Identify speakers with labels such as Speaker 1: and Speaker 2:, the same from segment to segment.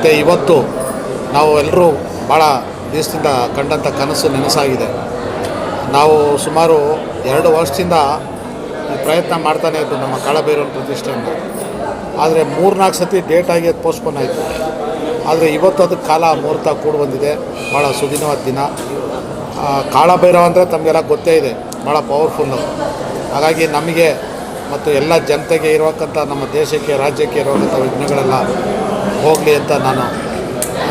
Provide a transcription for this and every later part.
Speaker 1: ಮತ್ತು ಇವತ್ತು ನಾವು ಎಲ್ಲರೂ ಭಾಳ ದಿವಸದಿಂದ ಕಂಡಂಥ ಕನಸು ನೆನಸಾಗಿದೆ. ನಾವು ಸುಮಾರು ಎರಡು ವರ್ಷದಿಂದ ಪ್ರಯತ್ನ ಮಾಡ್ತಾನೆ ಇದ್ದು ನಮ್ಮ ಕಾಳಭೈರವನ ಪ್ರತಿಷ್ಠೆಯಿಂದ. ಆದರೆ ಮೂರ್ನಾಲ್ಕು ಸತಿ ಡೇಟ್ ಆಗಿ ಅದು ಪೋಸ್ಟ್ಪೋನ್ ಆಯಿತು. ಆದರೆ ಇವತ್ತು ಅದಕ್ಕೆ ಕಾಲ ಮುಹೂರ್ತ ಕೂಡಿ ಬಂದಿದೆ. ಭಾಳ ಸುದಿನವಾದ ದಿನ. ಕಾಳಭೈರವ ಅಂದರೆ ತಮಗೆಲ್ಲ ಗೊತ್ತೇ ಇದೆ. ಭಾಳ ಪವರ್ಫುಲ್ಲು ಹಾಗಾಗಿ ನಮಗೆ ಮತ್ತು ಎಲ್ಲ ಜನತೆಗೆ ಇರುವಕ್ಕಂಥ ನಮ್ಮ ದೇಶಕ್ಕೆ, ರಾಜ್ಯಕ್ಕೆ ಇರುವಂಥ ವಿಘ್ನಗಳೆಲ್ಲ ಹೋಗಲಿ ಅಂತ ನಾನು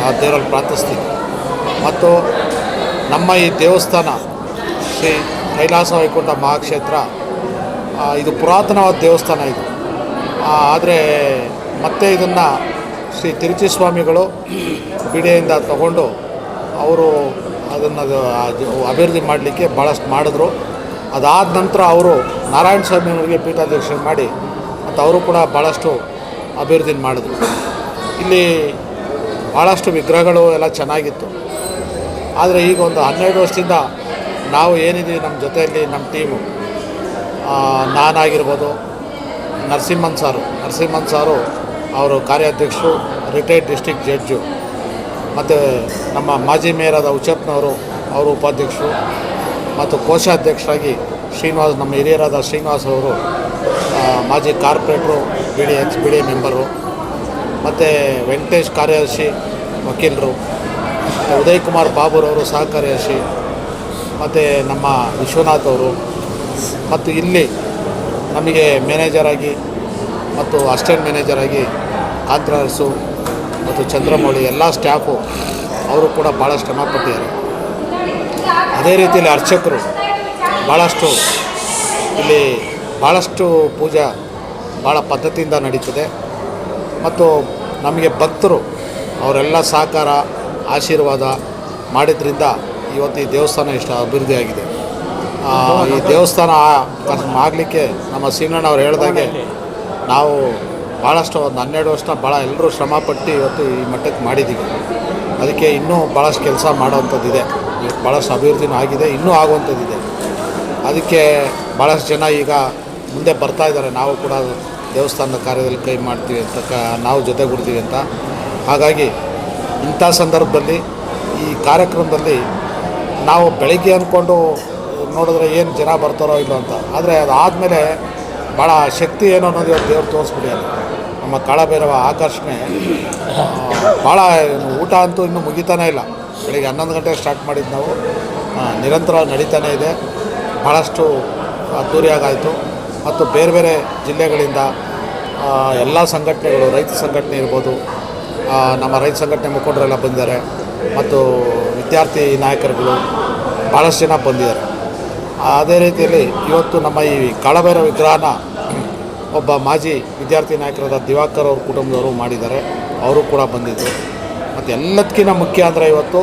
Speaker 1: ಆ ದೇವರಲ್ಲಿ ಪ್ರಾರ್ಥಿಸ್ತೀನಿ. ಮತ್ತು ನಮ್ಮ ಈ ದೇವಸ್ಥಾನ ಶ್ರೀ ಕೈಲಾಸ ವೈಕುಂಠ ಮಹಾಕ್ಷೇತ್ರ ಇದು ಪುರಾತನವಾದ ದೇವಸ್ಥಾನ ಇದು. ಆದರೆ ಮತ್ತೆ ಇದನ್ನು ಶ್ರೀ ತಿರುಚಿ ಸ್ವಾಮಿಗಳು ಬಿಡೆಯಿಂದ ತಗೊಂಡು ಅವರು ಅದನ್ನು ಅಭಿವೃದ್ಧಿ ಮಾಡಲಿಕ್ಕೆ ಭಾಳಷ್ಟು ಮಾಡಿದ್ರು. ಅದಾದ ನಂತರ ಅವರು ನಾರಾಯಣ ಸ್ವಾಮಿಯವರಿಗೆ ಪೀಠಾಧ್ಯಕ್ಷ ಮಾಡಿ ಮತ್ತು ಅವರು ಕೂಡ ಭಾಳಷ್ಟು ಅಭಿವೃದ್ಧಿ ಮಾಡಿದ್ರು. ಇಲ್ಲಿ ಭಾಳಷ್ಟು ವಿಗ್ರಹಗಳು ಎಲ್ಲ ಚೆನ್ನಾಗಿತ್ತು. ಆದರೆ ಈಗ ಒಂದು ಹನ್ನೆರಡು ವರ್ಷದಿಂದ ನಾವು ಏನಿದ್ದೀವಿ ನಮ್ಮ ಜೊತೆಯಲ್ಲಿ ನಮ್ಮ ಟೀಮು. ನಾನಾಗಿರ್ಬೋದು ನರಸಿಂಹನ್ ಸಾರು. ನರಸಿಂಹನ್ ಸಾರು ಅವರು ಕಾರ್ಯಾಧ್ಯಕ್ಷರು ರಿಟೈರ್ಡ್ ಡಿಸ್ಟಿಕ್ ಜಡ್ಜು ಮತ್ತು ನಮ್ಮ ಮಾಜಿ ಮೇಯರಾದ ಉಚಪ್ನವರು ಅವರು ಉಪಾಧ್ಯಕ್ಷರು. ಮತ್ತು ಕೋಶಾಧ್ಯಕ್ಷರಾಗಿ ಶ್ರೀನಿವಾಸ್, ನಮ್ಮ ಹಿರಿಯರಾದ ಶ್ರೀನಿವಾಸ್ ಅವರು ಮಾಜಿ ಕಾರ್ಪೊರೇಟ್ರು B D H B D member ಮತ್ತು ವೆಂಕಟೇಶ್ ಕಾರ್ಯದರ್ಶಿ ವಕೀಲರು ಉದಯ್ ಕುಮಾರ್ ಬಾಬುರವರು ಸಹ ಕಾರ್ಯದರ್ಶಿ, ಮತ್ತು ನಮ್ಮ ವಿಶ್ವನಾಥ್ ಅವರು, ಮತ್ತು ಇಲ್ಲಿ ನಮಗೆ ಮ್ಯಾನೇಜರಾಗಿ ಮತ್ತು ಅಸಿಸ್ಟೆಂಟ್ ಮ್ಯಾನೇಜರಾಗಿ ಕಾಂತರಾಜು ಮತ್ತು ಚಂದ್ರಮೌಳಿ ಎಲ್ಲ ಸ್ಟಾಫು ಅವರು ಕೂಡ ಭಾಳ ಶ್ರಮಪಟ್ಟಿದ್ದಾರೆ ಅದೇ ರೀತಿಯಲ್ಲಿ ಅರ್ಚಕರು ಭಾಳಷ್ಟು ಇಲ್ಲಿ ಭಾಳಷ್ಟು ಪೂಜಾ ಭಾಳ ಪದ್ಧತಿಯಿಂದ ನಡೀತದೆ. ಮತ್ತು ನಮಗೆ ಭಕ್ತರು ಅವರೆಲ್ಲ ಸಹಕಾರ, ಆಶೀರ್ವಾದ ಮಾಡಿದ್ರಿಂದ ಇವತ್ತು ಈ ದೇವಸ್ಥಾನ ಇಷ್ಟು ಅಭಿವೃದ್ಧಿಯಾಗಿದೆ ಈ ದೇವಸ್ಥಾನ ಆಗಲಿಕ್ಕೆ ನಮ್ಮ ಸೀನಣ್ಣ ಅವ್ರು ಹೇಳ್ದಾಗೆ ನಾವು ಭಾಳಷ್ಟು ಒಂದು ಹನ್ನೆರಡು ವರ್ಷ ಭಾಳ ಎಲ್ಲರೂ ಶ್ರಮಪಟ್ಟು ಇವತ್ತು ಈ ಮಟ್ಟಕ್ಕೆ ಮಾಡಿದ್ದೀವಿ. ಅದಕ್ಕೆ ಇನ್ನೂ ಭಾಳಷ್ಟು ಕೆಲಸ ಮಾಡೋವಂಥದ್ದಿದೆ. ಭಾಳಷ್ಟು ಅಭಿವೃದ್ಧಿನೂ ಆಗಿದೆ, ಇನ್ನೂ ಆಗುವಂಥದ್ದಿದೆ. ಅದಕ್ಕೆ ಭಾಳಷ್ಟು ಜನ ಈಗ ಮುಂದೆ ಬರ್ತಾ ಇದ್ದಾರೆ. ನಾವು ಕೂಡ ದೇವಸ್ಥಾನದ ಕಾರ್ಯದಲ್ಲಿ ಕೈ ಮಾಡ್ತೀವಿ ಅಂತ ಕ, ನಾವು ಜೊತೆಗೂಡ್ತೀವಿ ಅಂತ. ಹಾಗಾಗಿ ಇಂಥ ಸಂದರ್ಭದಲ್ಲಿ ಈ ಕಾರ್ಯಕ್ರಮದಲ್ಲಿ ನಾವು ಬೆಳಗ್ಗೆ ಅಂದ್ಕೊಂಡು ನೋಡಿದ್ರೆ ಏನು ಜನ ಬರ್ತಾರೋ ಇಲ್ಲೋ ಅಂತ. ಆದರೆ ಅದಾದಮೇಲೆ ಭಾಳ ಶಕ್ತಿ ಏನು ಅನ್ನೋದು ಇವತ್ತು ದೇವ್ರು ತೋರಿಸ್ಬಿಟ್ಟಿದ್ದಾರೆ ನಮ್ಮ ಕಾಳಭೈರವ ಆಕರ್ಷಣೆ ಭಾಳ ಊಟ ಅಂತೂ ಇನ್ನೂ ಮುಗಿತಾನೇ ಇಲ್ಲ. ಬೆಳಿಗ್ಗೆ ಹನ್ನೊಂದು ಗಂಟೆಗೆ ಸ್ಟಾರ್ಟ್ ಮಾಡಿದ್ದು ನಾವು. ನಿರಂತರ ನಡೀತಾನೇ ಇದೆ. ಭಾಳಷ್ಟು ಅದ್ದೂರಿಯಾಗಾಯಿತು. ಮತ್ತು ಬೇರೆ ಬೇರೆ ಜಿಲ್ಲೆಗಳಿಂದ ಎಲ್ಲ ಸಂಘಟನೆಗಳು ರೈತ ಸಂಘಟನೆ ಇರ್ಬೋದು ನಮ್ಮ ರೈತ ಸಂಘಟನೆ ಮುಖಂಡರೆಲ್ಲ ಬಂದಿದ್ದಾರೆ ಮತ್ತು ವಿದ್ಯಾರ್ಥಿ ನಾಯಕರುಗಳು ಭಾಳಷ್ಟು ಜನ ಬಂದಿದ್ದಾರೆ. ಅದೇ ರೀತಿಯಲ್ಲಿ ಇವತ್ತು ನಮ್ಮ ಈ ಕಾಳಭೈರವ ವಿಗ್ರಹನ ಒಬ್ಬ ಮಾಜಿ ವಿದ್ಯಾರ್ಥಿ ನಾಯಕರಾದ ದಿವಾಕರ್ ಅವ್ರ ಕುಟುಂಬದವರು ಮಾಡಿದ್ದಾರೆ. ಅವರು ಕೂಡ ಬಂದಿದ್ದರು. ಮತ್ತು ಎಲ್ಲದಕ್ಕಿಂತ ಮುಖ್ಯ ಅಂದರೆ ಇವತ್ತು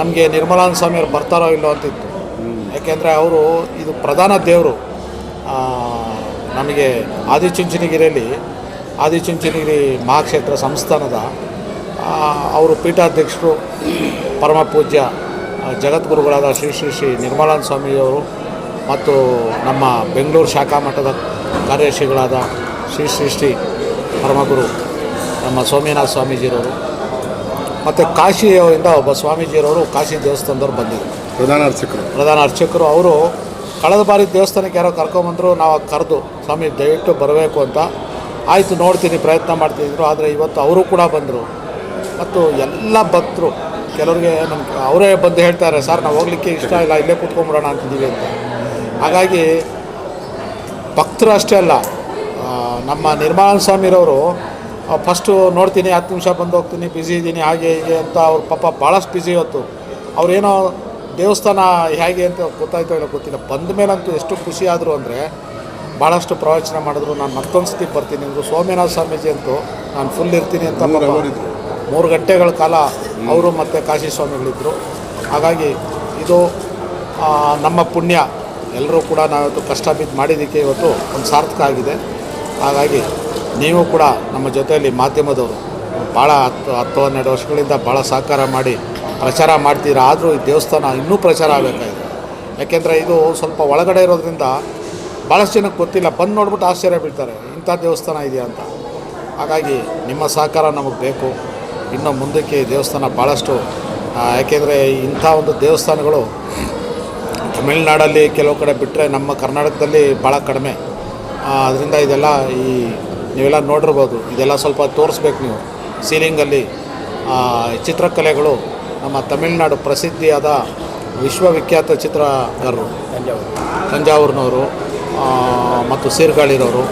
Speaker 1: ನಮಗೆ ನಿರ್ಮಲಾನಂದ ಸ್ವಾಮಿಯವ್ರು ಬರ್ತಾರೋ ಇಲ್ಲೋ ಅಂತಿತ್ತು. ಯಾಕೆಂದರೆ ಅವರು ಇದು ಪ್ರಧಾನ ದೇವರು. ನಮಗೆ ಆದಿಚುಂಚನಗಿರಿಯಲ್ಲಿ ಆದಿಚುಂಚನಗಿರಿ ಮಹಾಕ್ಷೇತ್ರ ಸಂಸ್ಥಾನದ ಅವರು ಪೀಠಾಧ್ಯಕ್ಷರು ಪರಮ ಪೂಜ್ಯ ಜಗದ್ಗುರುಗಳಾದ ಶ್ರೀ ಶ್ರೀ ಶ್ರೀ ನಿರ್ಮಲಾನಂದ ಸ್ವಾಮಿಯವರು ಮತ್ತು ನಮ್ಮ ಬೆಂಗಳೂರು ಶಾಖಾ ಮಠದ ಕಾರ್ಯದರ್ಶಿಗಳಾದ ಶ್ರೀ ಶ್ರೀ ಶ್ರೀ ಪರಮಗುರು ನಮ್ಮ ಸೋಮನಾಥ ಸ್ವಾಮೀಜಿರವರು ಮತ್ತು ಕಾಶಿಯಿಂದ ಒಬ್ಬ ಸ್ವಾಮೀಜಿಯವರು ಕಾಶಿ ದೇವಸ್ಥಾನದವರು ಬಂದಿದ್ದರು.
Speaker 2: ಪ್ರಧಾನ ಅರ್ಚಕರು.
Speaker 1: ಪ್ರಧಾನ ಅರ್ಚಕರು ಅವರು ಕಳೆದ ಬಾರಿ ದೇವಸ್ಥಾನಕ್ಕೆ ಯಾರೋ ಕರ್ಕೊಂಬಂದರು, ನಾವು ಕರೆದು, ಸ್ವಾಮಿ ದಯವಿಟ್ಟು ಬರಬೇಕು ಅಂತ. ಆಯಿತು, ನೋಡ್ತೀನಿ, ಪ್ರಯತ್ನ ಮಾಡ್ತಿದ್ರು ಆದರೆ ಇವತ್ತು ಅವರು ಕೂಡ ಬಂದರು. ಮತ್ತು ಎಲ್ಲ ಭಕ್ತರು, ಕೆಲವ್ರಿಗೆ ನಮ್ಗೆ, ಅವರೇ ಬಂದು ಹೇಳ್ತಾರೆ, ಸರ್, ನಾವು ಹೋಗ್ಲಿಕ್ಕೆ ಇಷ್ಟ ಇಲ್ಲ, ಇಲ್ಲೇ ಕೂತ್ಕೊಂಬಿಡೋಣ ಅಂತಿದ್ದೀವಿ ಅಂತ. ಹಾಗಾಗಿ, ಭಕ್ತರು ಅಷ್ಟೇ ಅಲ್ಲ ನಮ್ಮ ಸ್ವಾಮಿ ಸ್ವಾಮಿರವರು ಫಸ್ಟು ನೋಡ್ತೀನಿ, ಹತ್ತು ನಿಮಿಷ ಬಂದು ಹೋಗ್ತೀನಿ ಬ್ಯುಸಿ ಇದ್ದೀನಿ ಹಾಗೆ ಹೀಗೆ ಅಂತ, ಅವ್ರ ಪಾಪ ಭಾಳಷ್ಟು ಬ್ಯುಸಿ ಇವತ್ತು. ಅವ್ರೇನೋ ದೇವಸ್ಥಾನ ಹೇಗೆ ಅಂತ ಗೊತ್ತಾಯ್ತೋ ಇಲ್ಲ ಗೊತ್ತಿಲ್ಲ. ಬಂದ ಮೇಲಂತೂ ಎಷ್ಟು ಖುಷಿ ಆದರು ಅಂದರೆ ಭಾಳಷ್ಟು ಪ್ರವಚನ ಮಾಡಿದ್ರು. ನಾನು ಮತ್ತೊಂದು ಸತಿ ಬರ್ತೀನಿ. ಅಂದರು ಸೋಮನಾಥ ಸ್ವಾಮೀಜಿ ಅಂತೂ ನಾನು ಫುಲ್ ಇರ್ತೀನಿ ಅಂತ
Speaker 2: ಮೂರು
Speaker 1: ಗಂಟೆಗಳ ಕಾಲ ಅವರು ಮತ್ತು ಕಾಶಿ ಸ್ವಾಮಿಗಳಿದ್ದರು ಹಾಗಾಗಿ ಇದು ನಮ್ಮ ಪುಣ್ಯ. ಎಲ್ಲರೂ ಕೂಡ ನಾವಿವತ್ತು ಕಷ್ಟ ಬಿದ್ದು ಮಾಡಿದ್ದಕ್ಕೆ ಇವತ್ತು ಒಂದು ಸಾರ್ಥಕ ಆಗಿದೆ. ಹಾಗಾಗಿ ನೀವು ಕೂಡ ನಮ್ಮ ಜೊತೆಯಲ್ಲಿ ಮಾಧ್ಯಮದವರು ಭಾಳ ಹತ್ತು ಹತ್ತು ಹನ್ನೆರಡು ವರ್ಷಗಳಿಂದ ಭಾಳ ಸಹಕಾರ ಮಾಡಿ ಪ್ರಚಾರ ಮಾಡ್ತೀರಾ? ಆದರೂ ಈ ದೇವಸ್ಥಾನ ಇನ್ನೂ ಪ್ರಚಾರ ಆಗಬೇಕಾಗಿದೆ. ಯಾಕೆಂದರೆ ಇದು ಸ್ವಲ್ಪ ಒಳಗಡೆ ಇರೋದ್ರಿಂದ ಭಾಳಷ್ಟು ಜನಕ್ಕೆ ಗೊತ್ತಿಲ್ಲ. ಬಂದು ನೋಡ್ಬಿಟ್ಟು ಆಶ್ಚರ್ಯ ಬೀಳ್ತಾರೆ. ಇಂಥ ದೇವಸ್ಥಾನ ಇದೆಯಾ ಅಂತ. ಹಾಗಾಗಿ ನಿಮ್ಮ ಸಹಕಾರ ನಮಗೆ ಬೇಕು. ಇನ್ನೂ ಮುಂದಕ್ಕೆ ಈ ದೇವಸ್ಥಾನ ಭಾಳಷ್ಟು ಯಾಕೆಂದರೆ ಇಂಥ ಒಂದು ದೇವಸ್ಥಾನಗಳು ತಮಿಳ್ನಾಡಲ್ಲಿ ಕೆಲವು ಕಡೆ ಬಿಟ್ಟರೆ ನಮ್ಮ ಕರ್ನಾಟಕದಲ್ಲಿ ಭಾಳ ಕಡಿಮೆ. ಅದರಿಂದ ಇದೆಲ್ಲ ಈ, ನೀವೆಲ್ಲ ನೋಡಿರ್ಬೋದು. ಇದೆಲ್ಲ ಸ್ವಲ್ಪ ತೋರಿಸ್ಬೇಕು ನೀವು. ಸೀಲಿಂಗಲ್ಲಿ ಚಿತ್ರಕಲೆಗಳು ನಮ್ಮ ತಮಿಳುನಾಡು ಪ್ರಸಿದ್ಧಿಯಾದ ವಿಶ್ವವಿಖ್ಯಾತ ಚಿತ್ರಗಾರರು. ತಂಜಾವೂರಿನವರು ಮತ್ತು ಸೀರ್ಗಾಳಿರೋರು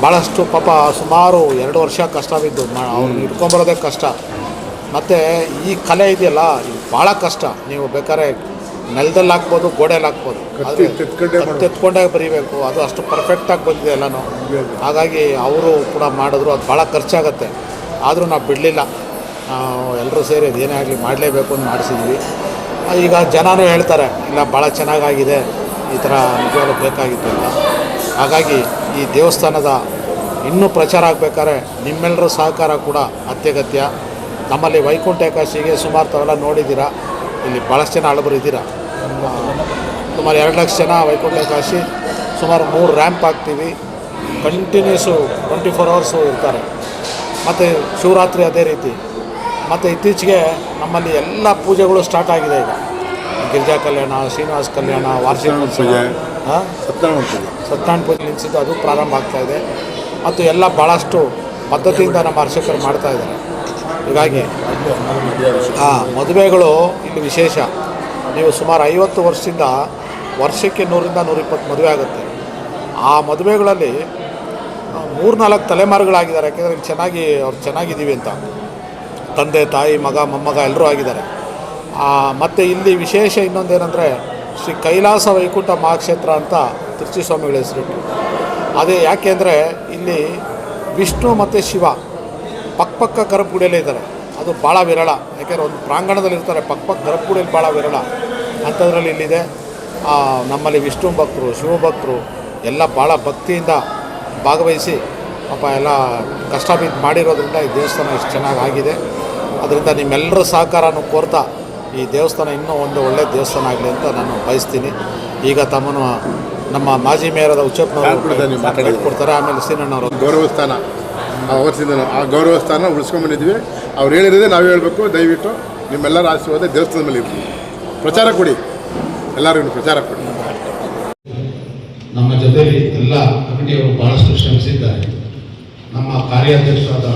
Speaker 1: ಭಾಳಷ್ಟು ಪಾಪ ಸುಮಾರು ಎರಡು ವರ್ಷ ಕಷ್ಟ ಬಿದ್ದು ಅವ್ರನ್ನ ಇಟ್ಕೊಂಬರೋದೇ ಕಷ್ಟ. ಮತ್ತು ಈ ಕಲೆ ಇದೆಯಲ್ಲ ಇದು ಭಾಳ ಕಷ್ಟ. ನೀವು ಬೇಕಾದ್ರೆ ನೆಲದಲ್ಲಿ ಹಾಕ್ಬೋದು ಗೋಡೆಯಲ್ಲಿ ಹಾಕ್ಬೋದು.
Speaker 2: ತೆತ್ಕೊಂಡೇ
Speaker 1: ಬರೀಬೇಕು. ಅದು ಅಷ್ಟು ಪರ್ಫೆಕ್ಟಾಗಿ ಬಂದಿದೆ ಎಲ್ಲನೂ. ಹಾಗಾಗಿ ಅವರು ಕೂಡ ಮಾಡಿದ್ರು ಅದು ಭಾಳ ಖರ್ಚಾಗತ್ತೆ. ಆದರೂ ನಾವು ಬಿಡಲಿಲ್ಲ. ಎಲ್ಲರೂ ಸೇರಿ ಅದೇನೇ ಆಗಲಿ ಮಾಡಲೇಬೇಕು ಅಂತ ಮಾಡಿಸಿದ್ವಿ. ಈಗ ಜನನೂ ಹೇಳ್ತಾರೆ, ಇಲ್ಲ ಭಾಳ ಚೆನ್ನಾಗಾಗಿದೆ, ಈ ಥರ ನಿಜವಾಗ್ಲೂ ಬೇಕಾಗಿತ್ತು ಅಂತ. ಹಾಗಾಗಿ ಈ ದೇವಸ್ಥಾನದ ಇನ್ನೂ ಪ್ರಚಾರ ಆಗಬೇಕಾದ್ರೆ ನಿಮ್ಮೆಲ್ಲರ ಸಹಕಾರ ಕೂಡ ಅತ್ಯಗತ್ಯ. ನಮ್ಮಲ್ಲಿ ವೈಕುಂಠ ಏಕಾದಶಿಗೆ ಸುಮಾರು ತಾವೆಲ್ಲ ನೋಡಿದ್ದೀರಾ? ಇಲ್ಲಿ ಭಾಳಷ್ಟು ಜನ ಹಳಬರು ಇದ್ದೀರಾ? ಸುಮಾರು ಎರಡು ಲಕ್ಷ ಜನ ವೈಕುಂಠ ಏಕಾದಶಿ, ಸುಮಾರು ಮೂರು ರ್ಯಾಂಪ್ ಹಾಕ್ತೀವಿ. ಕಂಟಿನ್ಯೂಸು ಟ್ವೆಂಟಿ ಫೋರ್ ಅವರ್ಸು ಇರ್ತಾರೆ. ಮತ್ತು ಶಿವರಾತ್ರಿ ಅದೇ ರೀತಿ. ಮತ್ತು ಇತ್ತೀಚೆಗೆ ನಮ್ಮಲ್ಲಿ ಎಲ್ಲ ಪೂಜೆಗಳು ಸ್ಟಾರ್ಟ್ ಆಗಿದೆ ಈಗ. ಗಿರಿಜಾ ಕಲ್ಯಾಣ ಶ್ರೀನಿವಾಸ ಕಲ್ಯಾಣ ವಾರ್ಷಿಕ
Speaker 2: ಪೂಜೆ.
Speaker 1: ಹಾಂ?
Speaker 2: ಸತ್ಯನಾರಾಯಣ ಪೂಜೆ.
Speaker 1: ಸತ್ಯನಾರಾಯಣ ಪೂಜೆ ನಿಲ್ಲಿಸಿದ್ದು ಅದು ಪ್ರಾರಂಭ ಆಗ್ತಾ ಇದೆ. ಮತ್ತು ಎಲ್ಲ ಭಾಳಷ್ಟು ಪದ್ಧತಿಯಿಂದ ನಮ್ಮ ಅರ್ಚಕರು ಮಾಡ್ತಾ ಇದ್ದಾರೆ. ಹೀಗಾಗಿ ಹಾಂ ಮದುವೆಗಳು ಇಲ್ಲಿ ವಿಶೇಷ. ನೀವು ಸುಮಾರು ಐವತ್ತು ವರ್ಷದಿಂದ ವರ್ಷಕ್ಕೆ ನೂರಿಂದ ನೂರಿಪ್ಪತ್ತು ಮದುವೆ ಆಗುತ್ತೆ. ಆ ಮದುವೆಗಳಲ್ಲಿ ಮೂರ್ನಾಲ್ಕು ತಲೆಮಾರುಗಳಾಗಿದ್ದಾರೆ. ಯಾಕೆಂದರೆ ಚೆನ್ನಾಗಿ ಅವ್ರು ಚೆನ್ನಾಗಿದ್ದೀವಿ ಅಂತ. ತಂದೆ, ತಾಯಿ, ಮಗ, ಮೊಮ್ಮಗ ಎಲ್ಲರೂ ಆಗಿದ್ದಾರೆ. ಮತ್ತು ಇಲ್ಲಿ ವಿಶೇಷ ಇನ್ನೊಂದೇನೆಂದರೆ ಶ್ರೀ ಕೈಲಾಸ ವೈಕುಂಠ ಮಹಾಕ್ಷೇತ್ರ ಅಂತ ತಿರುಚಿ ಸ್ವಾಮಿಗಳ ಹೆಸರಿಟ್ಟು ಅದೇ ಯಾಕೆಂದರೆ ಇಲ್ಲಿ ವಿಷ್ಣು ಮತ್ತು ಶಿವ ಪಕ್ಕಪಕ್ಕ ಗರ್ಭಗುಡಿಯಲ್ಲೇ ಇದ್ದಾರೆ. ಅದು ಭಾಳ ವಿರಳ. ಯಾಕೆಂದರೆ ಒಂದು ಪ್ರಾಂಗಣದಲ್ಲಿ ಇರ್ತಾರೆ ಪಕ್ಕಪಕ್ಕ ಗರ್ಭಗುಡಿಯಲ್ಲಿ ಭಾಳ ವಿರಳ. ಅಂಥದ್ರಲ್ಲಿ ಇಲ್ಲಿದೆ. ನಮ್ಮಲ್ಲಿ ವಿಷ್ಣು ಭಕ್ತರು ಶಿವಭಕ್ತರು ಎಲ್ಲ ಭಾಳ ಭಕ್ತಿಯಿಂದ ಭಾಗವಹಿಸಿ ಪಾಪ ಎಲ್ಲ ಕಷ್ಟ ಬಿದ್ದು ಮಾಡಿರೋದ್ರಿಂದ ಈ ದೇವಸ್ಥಾನ ಇಷ್ಟು ಚೆನ್ನಾಗಿ ಆಗಿದೆ ಅದರಿಂದ ನಿಮ್ಮೆಲ್ಲರ ಸಹಕಾರನೂ ಕೋರ್ತಾ ಈ ದೇವಸ್ಥಾನ ಇನ್ನೂ ಒಂದು ಒಳ್ಳೆಯ ದೇವಸ್ಥಾನ ಆಗಲಿ ಅಂತ ನಾನು ಬಯಸ್ತೀನಿ. ಈಗ ತಮ್ಮನ್ನು ನಮ್ಮ ಮಾಜಿ ಮೇಯರಾದ? ಉಚ್ಚಪ್ಪನವರು ಕೊಡ್ತಾರೆ. ಆಮೇಲೆ ಸೀನಣ್ಣವರು
Speaker 2: ಗೌರವ ಸ್ಥಾನ ಆ ವರ್ಷದಿಂದ ಆ ಗೌರವ ಸ್ಥಾನ ಉಳಿಸ್ಕೊಂಡ್ಬಂದಿದ್ವಿ ಅವ್ರು ಹೇಳಿರೋದೇ ನಾವು ಹೇಳಬೇಕು ದಯವಿಟ್ಟು ನಿಮ್ಮೆಲ್ಲರ ಆಶೀರ್ವಾದ ದೇವಸ್ಥಾನದ ಮೇಲೆ ಇರಲಿ. ಪ್ರಚಾರ ಕೊಡಿ. ಎಲ್ಲರಿಗೂ ಪ್ರಚಾರ ಕೊಡಿ.
Speaker 1: ನಮ್ಮ ಜೊತೆಯಲ್ಲಿ ಎಲ್ಲ ಕಮಿಟಿಯವರು ಬಹಳಷ್ಟು ಶ್ರಮಿಸಿದ್ದಾರೆ. ನಮ್ಮ ಕಾರ್ಯಾಧ್ಯಕ್ಷರಾದ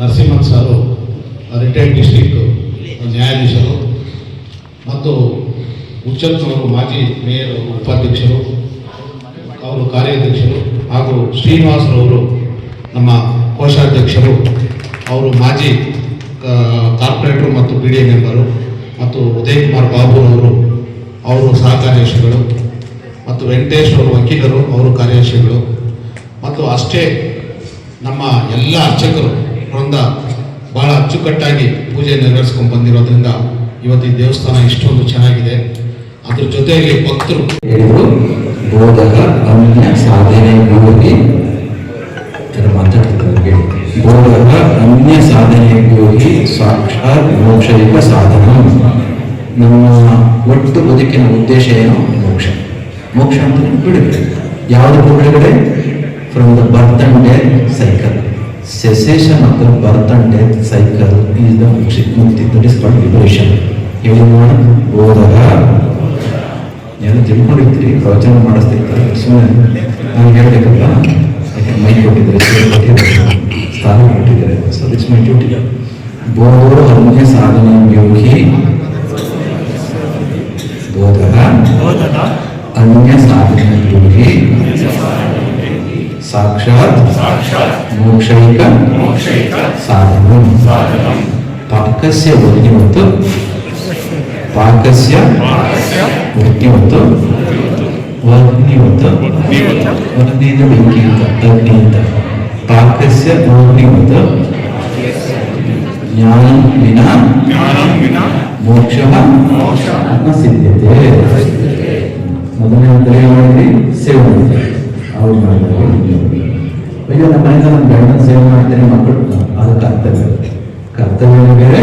Speaker 1: ನರಸಿಂಹನ್ ಸಾರು ರಿಟೈರ್ಡ್ ಡಿಸ್ಟಿಕ್ ನ್ಯಾಯಾಧೀಶರು ಮತ್ತು ಉಚ್ಚಂತನವರು ಮಾಜಿ ಮೇಯರ್ ಉಪಾಧ್ಯಕ್ಷರು, ಅವರು ಕಾರ್ಯಾಧ್ಯಕ್ಷರು ಹಾಗೂ ಶ್ರೀನಿವಾಸರವರು ನಮ್ಮ ಕೋಶಾಧ್ಯಕ್ಷರು, ಅವರು ಮಾಜಿ ಕಾರ್ಪೊರೇಟರು ಮತ್ತು ಪಿ ಡಿ ಎ ಮೆಂಬರು ಮತ್ತು ಉದಯ್ ಕುಮಾರ್ ಬಾಬು ಅವರು ಅವರು ಸಹ ಮತ್ತು ವೆಂಕಟೇಶ್ ಅವರು ವಕೀಲರು, ಅವರು ಕಾರ್ಯದರ್ಶಿಗಳು ಮತ್ತು ಅಷ್ಟೇ ನಮ್ಮ ಎಲ್ಲ ಅರ್ಚಕರು ವೃಂದ ಭಾಳ ಅಚ್ಚುಕಟ್ಟಾಗಿ ಪೂಜೆ ನೆರವೇರಿಸ್ಕೊಂಡು ಬಂದಿರೋದ್ರಿಂದ ಇವತ್ತು ಈ ದೇವಸ್ಥಾನ ಇಷ್ಟೊಂದು ಚೆನ್ನಾಗಿದೆ. ಅದ್ರ ಜೊತೆಯಲ್ಲಿ ಭಕ್ತರು
Speaker 3: ಬೋಧಕ ಅನ್ಯ ಸಾಧನೆ ಯೋಗಿ ಮಾತಾಡ್ತಿದ್ದಾರೆ ಬೋಧಕ ಅನ್ಯ ಸಾಧನೆ ಯೋಗಿ ಸಾಕ್ಷಾತ್ ಮೋಕ್ಷಯುಗ ಸಾಧನ. ನಮ್ಮ ಒಟ್ಟು ಬದುಕಿನ ಉದ್ದೇಶ ಏನು? ಮೋಕ್ಷ. ಮೋಕ್ಷ ಅಂತ ಬಿಡುಗಡೆ. ಯಾವುದು ಬಿಡುಗಡೆ? from the birth and death cycle cessation of the birth and death cycle is the mukti that is called liberation ಹೇಳಿ ನೋಡ ಬೋಧಕ ಏನೋ ತಿಳ್ಕೊಂಡಿರ್ತೀರಿ ಪ್ರವಚನ ಮಾಡಿಸ್ತಿರ್ತಾರೆ ಸುಮ್ಮನೆ ನಾನು ಹೇಳಬೇಕಲ್ಲ ಯಾಕೆ ಮೈ ಕೊಟ್ಟಿದ್ದಾರೆ ಸೇವೆ ಕೊಟ್ಟಿದ್ದಾರೆ ಸ್ಥಾನ ಕೊಟ್ಟಿದ್ದಾರೆ ಸೊ ದಿಟ್ಸ್ ಮೈ ಡ್ಯೂಟಿ ಬೋಧೋ ಅನ್ಯ ಸಾಧನೆ ಯೋಗಿ ಬೋಧಕ ಅನ್ಯ ಸಾಕ್ಷಾತ್ ಮೋಕ್ಷೈಕ ಸಾಧನ ಪಾಕಸ್ಯ ಬುದ್ಧಿಮತ್ತು ಪಾಕಸ್ಯ ವೃತ್ತಿವತ್ತು ವರ್ಣಿವತ್ತು ವರ್ಣಿಯಿಂದ ಬೆಂಕಿ ಅಂತ ಅಗ್ನಿ ಅಂತ ಪಾಕಸ್ಯ ವರ್ಣಿವತ್ತು ಜ್ಞಾನ ವಿನಾ ಮೋಕ್ಷ ನ ಸಿದ್ಧತೆ ಮೊದಲನೇ ಹಂತದಲ್ಲಿ ಏನ್ ಮಾಡಿದ್ರಿ ಸೇವೆ ಮಾಡಿದ್ರಿ ಅವ್ರು ಮಾಡಿದ್ರು ಅಯ್ಯೋ ನಮ್ಮ ಮನೆಯಿಂದ ನನ್ನ ಗಂಡನ ಸೇವೆ ಮಾಡ್ತೀನಿ ಮಕ್ಕಳು ಅದು ಕರ್ತವ್ಯ ಕರ್ತವ್ಯ ಬೇರೆ